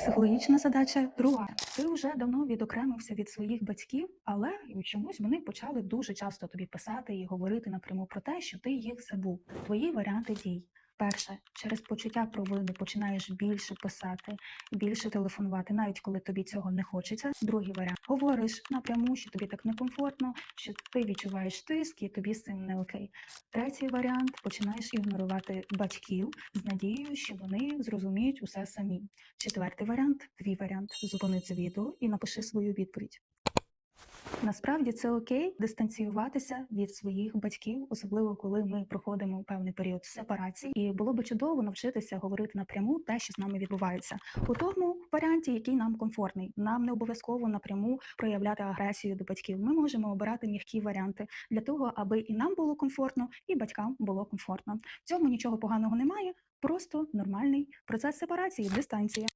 Психологічна задача друга. Ти вже давно відокремився від своїх батьків, але чомусь вони почали дуже часто тобі писати і говорити напряму про те, що ти їх забув. Твої варіанти дій. Перше, через почуття провини починаєш більше писати, більше телефонувати, навіть коли тобі цього не хочеться. Другий варіант говориш напряму, що тобі так некомфортно, що ти відчуваєш тиск і тобі з цим не окей. Третій варіант починаєш ігнорувати батьків з надією, що вони зрозуміють усе самі. Четвертий варіант, твій варіант, зупини це відео і напиши свою відповідь. Насправді це окей дистанціюватися від своїх батьків, особливо коли ми проходимо певний період сепарації, і було би чудово навчитися говорити напряму те, що з нами відбувається, у тому варіанті, який нам комфортний. Нам не обов'язково напряму проявляти агресію до батьків. Ми можемо обирати м'які варіанти для того, аби і нам було комфортно, і батькам було комфортно. В цьому нічого поганого немає, просто нормальний процес сепарації, дистанція.